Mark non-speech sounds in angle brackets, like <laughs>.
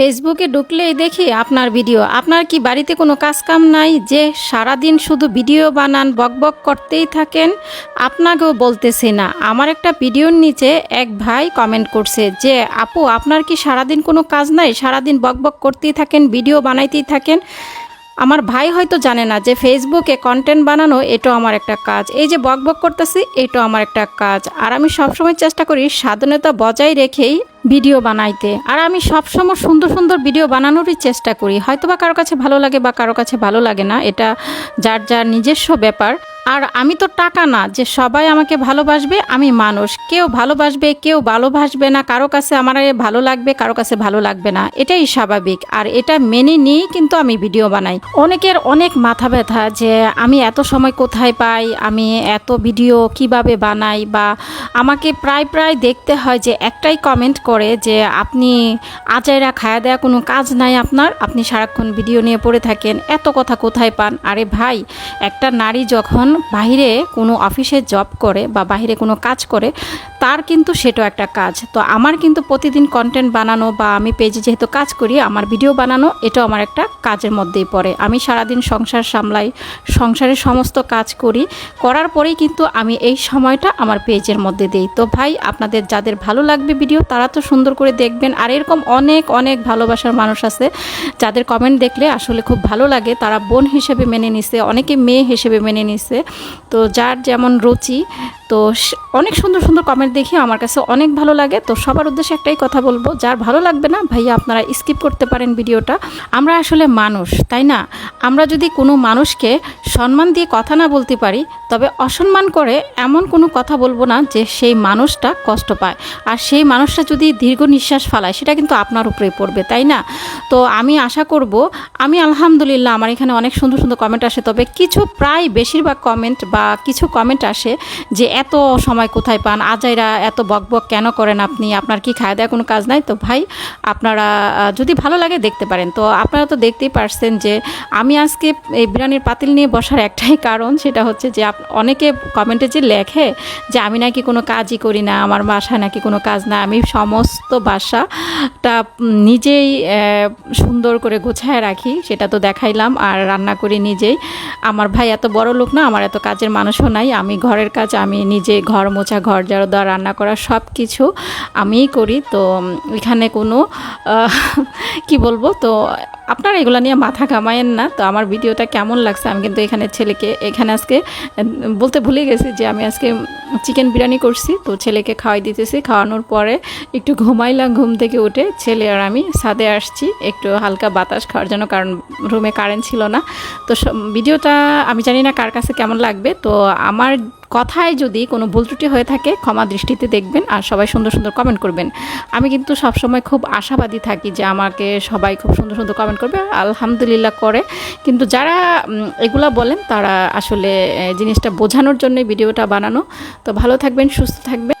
ফেসবুকে ঢুকলেই দেখি আপনার ভিডিও। আপনার কি বাড়িতে কোনো কাজ কাম নাই যে সারাদিন শুধু ভিডিও বানান বকবক করতেই থাকেন? আপনাকেও বলতেছি না। আমার একটা ভিডিওর নিচে এক ভাই কমেন্ট করছে যে, আপু, আপনার কি সারাদিন কোনো কাজ নাই? সারাদিন বকবক করতেই থাকেন, ভিডিও বানাইতেই থাকেন? আমার ভাই হয়তো জানে না যে ফেসবুকে কন্টেন্ট বানানো এটাও আমার একটা কাজ। এই যে বক বক করতেছি, এটাও আমার একটা কাজ। আর আমি সবসময় চেষ্টা করি স্বাধীনতা বজায় রেখেই ভিডিও বানাইতে। আর আমি সবসময় সুন্দর সুন্দর ভিডিও বানানোরই চেষ্টা করি। হয়তো বা কারও কাছে ভালো লাগে বা কারও কাছে ভালো লাগে না, এটা যার যার নিজস্ব ব্যাপার। আর আমি তো টাকা না, যে সবাই আমাকে ভালোবাসবে, আমি মানুষ। কেউ ভালোবাসবে কেউ ভালোবাসবে না, কারও কাছে আমার ভালো লাগবে, কারও কাছে ভালো লাগবে না। এটাই স্বাভাবিক। আর এটা মেনে নিয়েই কিন্তু আমি ভিডিও বানাই। অনেকের অনেক মাথা ব্যথা যে আমি এত সময় কোথায় পাই, আমি এত ভিডিও কীভাবে বানাই বা আমাকে প্রায় প্রায় দেখতে হয় যে একটাই কমেন্ট করে যে আপনি আজাইরা খায়া দেয়া কোনো কাজ নাই আপনার, আপনি সারাক্ষণ ভিডিও নিয়ে পড়ে থাকেন, এত কথা কোথায় পান? আরে ভাই, একটা নারী যখন বাহিরে কোনো অফিসে জব করে বা বাহিরে কোনো কাজ করে তার কিন্তু সেটাও একটা কাজ। তো আমার কিন্তু প্রতিদিন কন্টেন্ট বানানো বা আমি পেজে যেহেতু কাজ করি, আমার ভিডিও বানানো, এটাও আমার একটা কাজের মধ্যেই পড়ে। আমি সারাদিন সংসার সামলাই, সংসারের সমস্ত কাজ করি। করার পরেই কিন্তু আমি এই সময়টা আমার পেজের মধ্যে দিই। তো ভাই, আপনাদের যাদের ভালো লাগবে ভিডিও তারা তো সুন্দর করে দেখবেন। আর এরকম অনেক অনেক ভালোবাসার মানুষ আছে, যাদের কমেন্ট দেখলে আসলে খুব ভালো লাগে। তারা বোন হিসেবে মেনে নিছে, অনেকে মেয়ে হিসেবে মেনে নিছে। তো যার যেমন রুচি তো অনেক সুন্দর সুন্দর কমেন্ট দেখি আমার কাছে অনেক ভালো লাগে। তো সবার উদ্দেশ্যে একটাই কথা বলব, যার ভালো লাগবে না, ভাইয়া আপনারা স্কিপ করতে পারেন ভিডিওটা। আমরা আসলে মানুষ, তাই না? আমরা যদি কোনো মানুষকে সম্মান দিয়ে কথা না বলতে পারি, তবে অসম্মান করে এমন কোনো কথা বলব না যে সেই মানুষটা কষ্ট পায়। আর সেই মানুষটা যদি দীর্ঘ নিঃশ্বাস ফালায়, সেটা কিন্তু আপনার উপরেই পড়বে, তাই না? তো আমি আশা করব, আমি আলহামদুলিল্লাহ, আমার এখানে অনেক সুন্দর সুন্দর কমেন্ট আসে। তবে কিছু প্রায় বেশিরভাগ কমেন্ট বা কিছু কমেন্ট আসে যে এত সময় কোথায় পান? আজাইরা এত বকবক কেন করেন আপনি? আপনার কি খায় দেওয়া কোনো কাজ নাই তো ভাই? আপনারা যদি ভালো লাগে দেখতে পারেন। তো আপনারা তো দেখতেই পারছেন যে আমি আজকে এই বিরিয়ানির পাতিল নিয়ে বসার একটাই কারণ সেটা হচ্ছে যে অনেকে কমেন্টে যে লেখে যে আমি নাকি কোনো কাজই করি না, আমার বাসায় নাকি কোনো কাজ না, আমি সমস্ত বাসাটা নিজেই সুন্দর করে গোছায় রাখি, সেটা তো দেখাইলাম। আর রান্না করি নিজেই। আমার ভাই এত বড় লোক না, আমার এত কাজের মানুষও নাই, আমি ঘরের কাজ আমি নিজে ঘর মোছা, ঘর ঝাড়ু দেওয়া রান্না করা সব কিছু আমিই করি। তো এখানে কোনো <laughs> কি বলব? তো, আপনারা এগুলো নিয়ে মাথা ঘামায়েন না। তো আমার ভিডিওটা কেমন লাগছে? আমি কিন্তু এখানে ছেলেকে, এখানে আজকে বলতে ভুলে গেছি যে আমি আজকে চিকেন বিরিয়ানি করছি। তো ছেলেকে খাওয়াই দিতেছি। খাওয়ানোর পরে একটু ঘুমাইলাম, ঘুম থেকে উঠে ছেলে আর আমি ছাদে আসছি। একটু হালকা বাতাস খাওয়ার জন্য, কারণ রুমে কারেন্ট ছিল না। তো ভিডিওটা আমি জানি না কার কাছে কেমন লাগবে। তো আমার কথায় যদি কোনো ভুল ত্রুটি হয়ে থাকে, ক্ষমা দৃষ্টিতে দেখবেন আর সবাই সুন্দর সুন্দর কমেন্ট করবেন। আমি কিন্তু সবসময় খুব আশাবাদী থাকি যে আমাকে সবাই খুব সুন্দর সুন্দর কমেন্ট করবে, আলহামদুলিল্লাহ করে। কিন্তু যারা এগুলা বলেন, তারা আসলে জিনিসটা বোঝানোর জন্য ভিডিওটা বানানো। তো ভালো থাকবেন, সুস্থ থাকবেন।